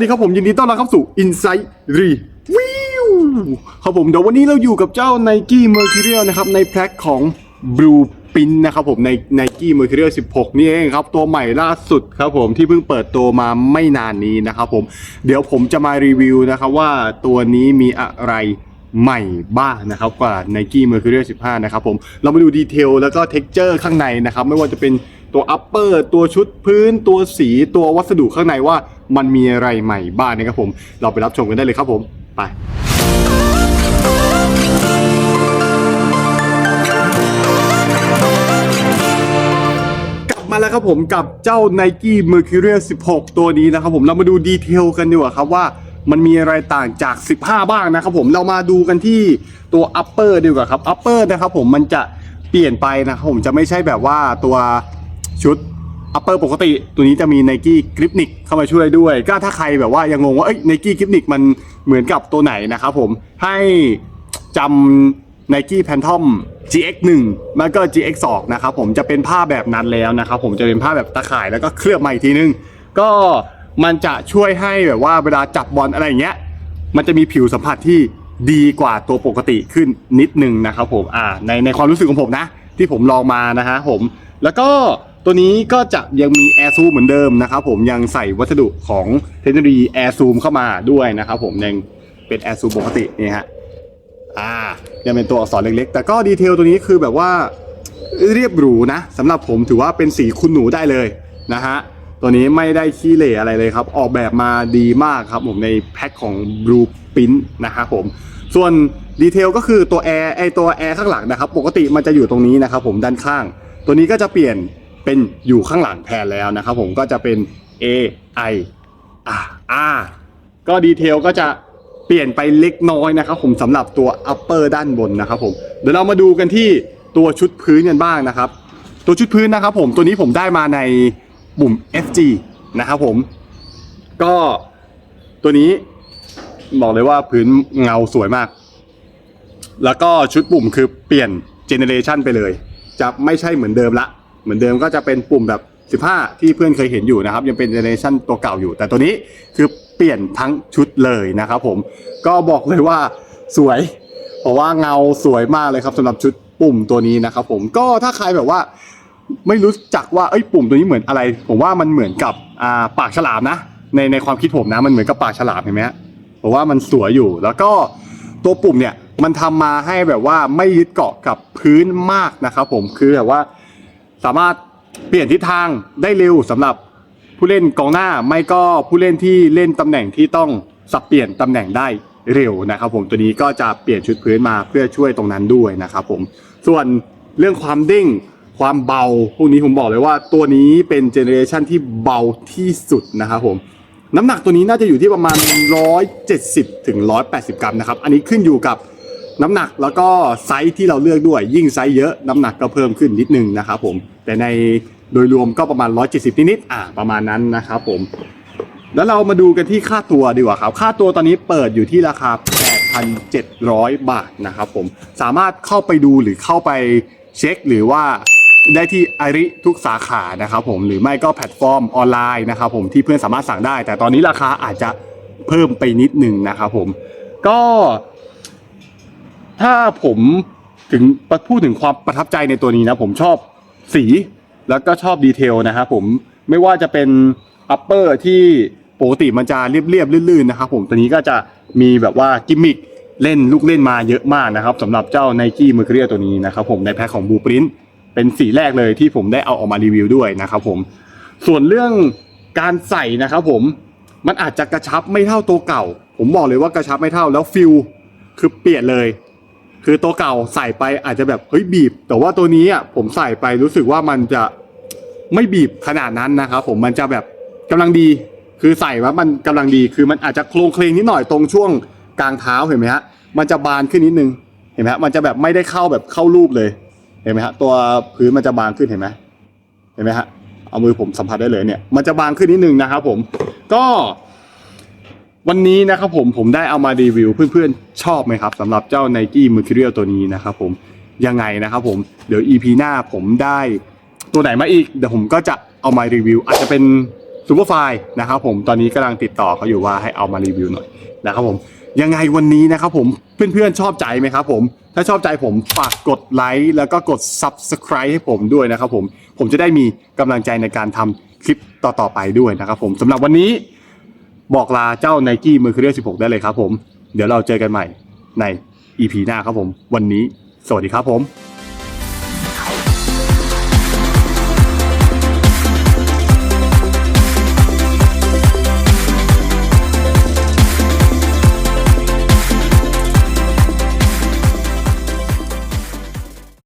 ดีครับผมยินดีต้อนรับเข้าสู่ Insight Review ครับผมเดี๋ยววันนี้เราอยู่กับเจ้า Nike Mercurial นะครับในแพ็คของ Blue Pin นะครับผมใน Nike Mercurial 16 นี่เองครับ ตัวใหม่ล่าสุดครับผมที่เพิ่งเปิดตัวมาไม่นานนี้นะครับผมเดี๋ยวผมจะมารีวิวนะครับว่าตัวนี้มีอะไรใหม่บ้างนะครับกว่า Nike Mercurial 15 นะครับผมเรามาดูดีเทลแล้วก็ texture ข้างในนะครับไม่ว่าจะเป็น ตัว upper ตัวชุดพื้นตัวสีตัววัสดุข้างในว่ามันมีอะไรใหม่บ้างนะครับผม เราไปรับชมกันได้เลยครับผม ไปกลับมาแล้วครับผมกับเจ้า Nike Mercurial 16 ตัวนี้นะครับผมเรามาดูดีเทลกันดีกว่าครับว่ามันมีอะไรต่างจาก 15 บ้างนะครับผมเรามาดูกันที่ตัว upper ดีกว่าครับ upper นะครับผมมันจะเปลี่ยนไปนะครับผมจะไม่ใช่แบบว่าตัว ชุด upper ปกติ ตัวนี้จะมี Nike Gripnik เข้ามาช่วยด้วย ก็ถ้าใครแบบว่ายังงงว่าเอ้ย Nike Gripnik มันเหมือนกับตัวไหนนะครับผมให้จำ Nike Phantom GX1 แล้วก็ GX2 นะครับผมจะเป็นผ้าแบบนั้นแล้วนะครับผมจะเป็นผ้าแบบตะข่ายแล้วก็เคลือบมาอีกทีนึง ก็มันจะช่วยให้แบบว่าเวลาจับบอลอะไรอย่างเงี้ยมันจะมีผิวสัมผัสที่ดีกว่าตัวปกติขึ้นนิดนึงนะครับผมอ่าในในความรู้สึกของผมนะ ที่ผมลองมานะฮะผมแล้วก็ ตัวนี้ก็จะยังมี Air Zoom เหมือนเดิมนะครับผมยังใส่วัสดุของเทคโนโลยี Air Zoom เข้ามาด้วยนะครับผมยังเป็น Air Zoom ปกตินี่ฮะอ่ายังเป็นตัวอักษรเล็กๆ แต่ก็ดีเทลตัวนี้คือแบบว่าเรียบหรูนะสำหรับผมถือว่าเป็นสีคุณหนูได้เลยนะฮะตัวนี้ไม่ได้ขี้เหร่อะไรเลยครับ ออกแบบมาดีมากครับผมในแพ็คของ Blue Print นะครับผม ส่วนดีเทลก็คือตัวแอร์ไอตัวแอร์ข้างหลังนะครับ ปกติมันจะอยู่ตรงนี้นะครับผมด้านข้าง ตัวนี้ก็จะเปลี่ยน เป็นอยู่ข้างหลังแทนแล้วนะครับผมก็จะเป็น A I R R ก็ดีเทลก็จะเปลี่ยนไปเล็กน้อยนะครับผมสำหรับตัว upper ด้านบนนะครับผมเดี๋ยวเรามาดูกันที่ตัวชุดพื้นกันบ้างนะครับ ตัวชุดพื้นนะครับผมตัวนี้ผมได้มาในปุ่ม FG นะครับผม ก็ตัวนี้บอกเลยว่าพื้นเงาสวยมาก แล้วก็ชุดปุ่มคือเปลี่ยนเจเนเรชันไปเลย จะไม่ใช่เหมือนเดิมละ เหมือนเดิมก็จะเป็นปุ่มแบบ 15 ที่เพื่อนเคยเห็นอยู่นะครับ ยังเป็นเจเนเรชันตัวเก่าอยู่ แต่ตัวนี้คือเปลี่ยนทั้งชุดเลยนะครับผมก็บอกเลยว่าสวย เพราะว่าเงาสวยมากเลยครับสำหรับชุดปุ่มตัวนี้นะครับผมก็ถ้าใครแบบว่าไม่รู้จักว่าเอ้ยปุ่มตัวนี้เหมือนอะไร ผมว่ามันเหมือนกับอ่าปากฉลามนะในในความคิดผมนะมันเหมือนกับปากฉลามเห็นไหมฮะผมว่ามันสวยอยู่แล้วก็ตัวปุ่มเนี่ยมันทำมาให้แบบว่าไม่ยึดเกาะกับพื้นมากนะครับผมคือแบบว่า สามารถเปลี่ยนทิศทางได้เร็วสำหรับผู้เล่นกองหน้าไม่ก็ผู้เล่นที่เล่นตำแหน่งที่ต้องสับเปลี่ยนตำแหน่งได้เร็วนะครับผมตัวนี้ก็จะเปลี่ยนชุดพื้นมาเพื่อช่วยตรงนั้นด้วยนะครับผมส่วนเรื่องความเด้งความเบาพวกนี้ผมบอกเลยว่าตัวนี้เป็นเจเนอเรชันที่เบาที่สุดนะครับผมน้ำหนักตัวนี้น่าจะอยู่ที่ประมาณ 170ถึง180 กรัมนะครับอันนี้ขึ้นอยู่กับ น้ำหนักแล้วก็ไซส์ที่เราเลือกด้วย ยิ่งไซส์เยอะน้ำหนักก็เพิ่มขึ้นนิดนึงนะครับผมแต่ในโดยรวมก็ประมาณ 170 นิดๆอ่าประมาณนั้นนะครับผม แล้วเรามาดูกันที่ค่าตัวดีกว่าครับ ค่าตัวตอนนี้เปิดอยู่ที่ราคา 8,700 บาทนะครับผมสามารถเข้าไปดูหรือเข้าไปเช็คหรือว่าได้ที่อาริทุกสาขานะครับผมหรือไม่ก็แพลตฟอร์มออนไลน์นะครับผมที่เพื่อนสามารถสั่งได้ แต่ตอนนี้ราคาอาจจะเพิ่มไปนิดหนึ่งนะครับผม ก็ ถ้าผมถึงพูดถึงความประทับใจในตัวนี้นะ ผมชอบสีแล้วก็ชอบดีเทลนะครับผมไม่ว่าจะเป็น upper ที่ปกติมันจะเรียบๆลื่นๆนะครับผมตัวนี้ก็จะมีแบบว่ากิมมิคเล่นลูกเล่นมาเยอะมากนะครับสำหรับเจ้า Nike Mercurial ตัวนี้นะครับผมในแพ็คของ Blue Print เป็นสีแรกเลยที่ผมได้เอาออกมารีวิวด้วยนะครับผมส่วนเรื่องการใส่นะครับผมมันอาจจะกระชับไม่เท่าตัวเก่า ผมบอกเลยว่ากระชับไม่เท่าแล้วฟิลคือเปลี่ยนเลย คือตัวเก่าใส่ไปอาจจะแบบเฮ้ยบีบ แต่ว่าตัวนี้อะผมใส่ไปรู้สึกว่ามันจะไม่บีบขนาดนั้นนะครับผมมันจะแบบกำลังดี คือใส่ว่ามันกำลังดีคือมันอาจจะโครงเคลงนิดหน่อยตรงช่วงกลางเท้าเห็นไหมฮะมันจะบานขึ้นนิดนึงเห็นไหมฮะมันจะแบบไม่ได้เข้าแบบเข้ารูปเลยเห็นไหมฮะตัวพื้นมันจะบางขึ้นเห็นไหมเห็นไหมฮะเอามือผมสัมผัสได้เลยเนี่ย มันจะบางขึ้นนิดนึงนะครับผม ก็ วันนี้นะครับผมผมได้เอามารีวิวเพื่อนๆชอบไหมครับสำหรับเจ้า Nike Mercurial ตัวนี้นะครับผมยังไงนะครับผมเดี๋ยว EP หน้าผมได้ตัวไหนมาอีกเดี๋ยวผมก็จะเอามารีวิว อาจจะเป็นซูเปอร์ไฟนะครับผมตอนนี้กำลังติดต่อเขาอยู่ว่าให้เอามารีวิวหน่อยนะครับผมยังไงวันนี้นะครับผมเพื่อนๆชอบใจไหมครับผมถ้าชอบใจผมฝากกดไลค์แล้วก็กด Subscribe ให้ผมด้วยนะครับผมผมจะได้มีกำลังใจในการทำคลิปต่อๆไปด้วยนะครับผมสำหรับวันนี้ บอกลาเจ้าไนกี้ Mercurial 16ได้เลยครับผม เดี๋ยวเราเจอกันใหม่ใน EP หน้าครับผม วันนี้ สวัสดีครับผม